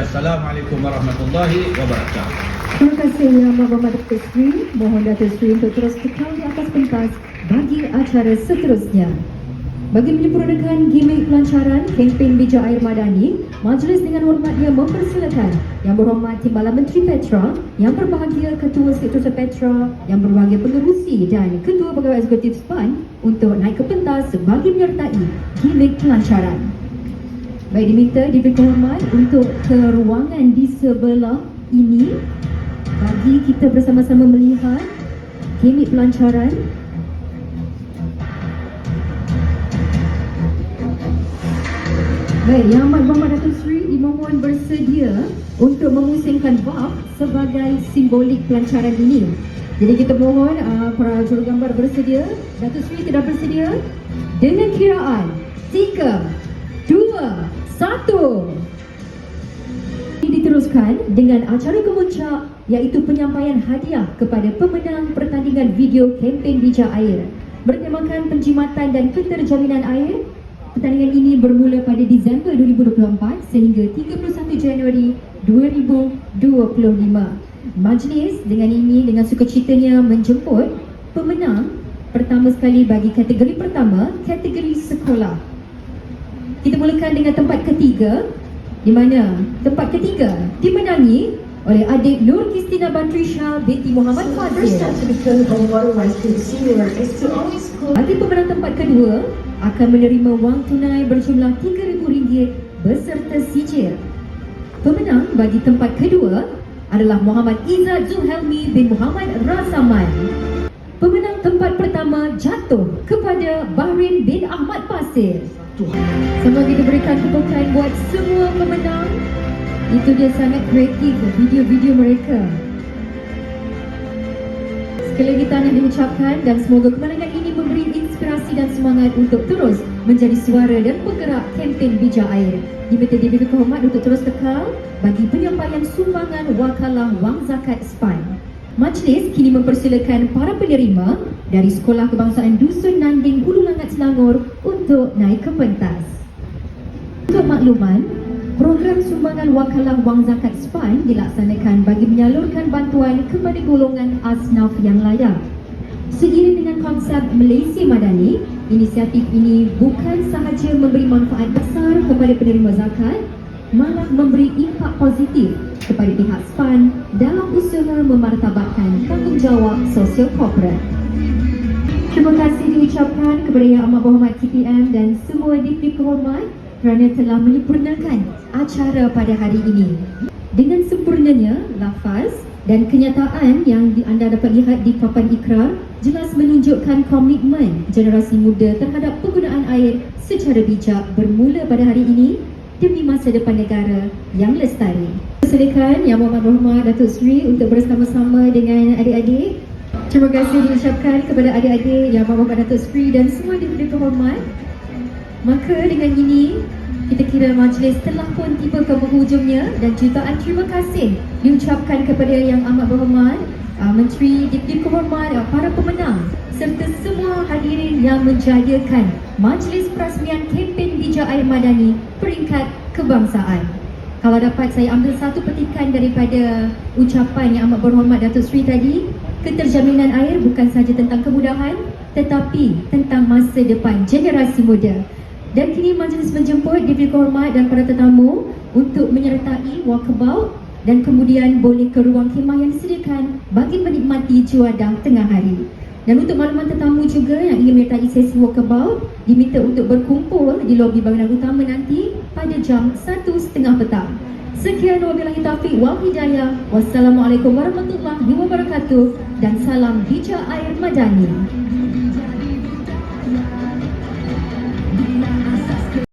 Assalamualaikum warahmatullahi wabarakatuh. Terima kasih Yang Muhammad Datuk Seri. Mohon Datuk Seri untuk terus kekal di atas pentas bagi acara seterusnya. Bagi menyempurnakan gimmick pelancaran kempen Bija Air Madani, majlis dengan hormatnya mempersilakan Yang Berhormat Timbalan Menteri Petra, Yang Berbahagia Ketua Sekretariat Petra, Yang Berbahagia Pengerusi dan Ketua Pegawai Eksekutif SPAN untuk naik ke pentas bagi menyertai gimmick pelancaran. Baik diminta diberi hormat untuk ke ruangan di sebelah ini bagi kita bersama-sama melihat gimmick pelancaran Baik, Yang Amat Muhammad Datuk Seri dimohon bersedia untuk memusingkan bab sebagai simbolik pelancaran ini. Jadi kita mohon uh, para jurugambar bersedia. Datuk Seri tidak bersedia? Dengan kiraan 3, 2, 1. Ini diteruskan dengan acara kemuncak iaitu penyampaian hadiah kepada pemenang pertandingan video kempen Bija Air. Bertemakan penjimatan dan keterjaminan air, pertandingan ini bermula pada Disember 2024 sehingga 31 Januari 2025. Majlis dengan ini dengan sukacitanya menjemput pemenang pertama sekali bagi kategori pertama, kategori sekolah. Kita mulakan dengan tempat ketiga di mana tempat ketiga dimenangi oleh adik Nur Kristina Batrisha binti Muhammad First Fadil. step to become a is to always Bagi pemenang tempat kedua akan menerima wang tunai berjumlah RM3,000 beserta sijil. Pemenang bagi tempat kedua adalah Muhammad Izzat Zulhelmi bin Muhammad Razaman. Pemenang tempat pertama jatuh kepada Bahrin bin Ahmad Pasir. Semoga kita berikan tepukan buat semua pemenang. Itu dia sangat kreatif video-video mereka. Sekali lagi tahniah diucapkan dan semoga kemenangan ini memberi inspirasi dan semangat untuk terus menjadi suara dan penggerak kempen Bija Air. Diminta diberi kehormat untuk terus kekal bagi penyampaian sumbangan wakalah wang zakat SPAN. Majlis kini mempersilakan para penerima dari Sekolah Kebangsaan Dusun Nanding Hulu Langat Selangor untuk naik ke pentas. Untuk makluman, program sumbangan wakalah wang zakat SPAN dilaksanakan bagi menyalurkan bantuan kepada golongan asnaf yang layak. Seiring dengan konsep Malaysia Madani, inisiatif ini bukan sahaja memberi manfaat besar kepada penerima zakat, malah memberi impak positif kepada pihak SPAN dalam usaha memartabatkan tanggungjawab sosial korporat. Terima kasih diucapkan kepada Yang Amat Berhormat KPM dan semua diberi kehormat kerana telah menyempurnakan acara pada hari ini. Dengan sempurnanya lafaz dan kenyataan yang anda dapat lihat di papan ikrar jelas menunjukkan komitmen generasi muda terhadap penggunaan air secara bijak bermula pada hari ini demi masa depan negara yang lestari. Silakan Yang Amat Berhormat Datuk Seri untuk bersama-sama dengan adik-adik Terima kasih diucapkan kepada adik-adik yang Bapak Datuk Seri dan semua diberi kehormat. Maka dengan ini, kita kira majlis telah pun tiba ke penghujungnya dan jutaan terima kasih diucapkan kepada yang amat berhormat, uh, Menteri Diberi Kehormat, uh, para pemenang serta semua hadirin yang menjayakan Majlis Perasmian Kempen Bija Air Madani peringkat kebangsaan. Kalau dapat saya ambil satu petikan daripada ucapan yang amat berhormat Datuk Seri tadi, keterjaminan air bukan sahaja tentang kemudahan tetapi tentang masa depan generasi muda. Dan kini majlis menjemput diberi kehormat dan para tetamu untuk menyertai walkabout dan kemudian boleh ke ruang khemah yang disediakan bagi menikmati juadah tengah hari. Dan untuk makluman tetamu juga yang ingin menyertai sesi walkabout diminta untuk berkumpul di lobi bangunan utama nanti pada jam 1.30 petang. Sekian wabillahi taufiq wal hidayah. Wassalamualaikum warahmatullahi wabarakatuh dan salam Bija Air Madani.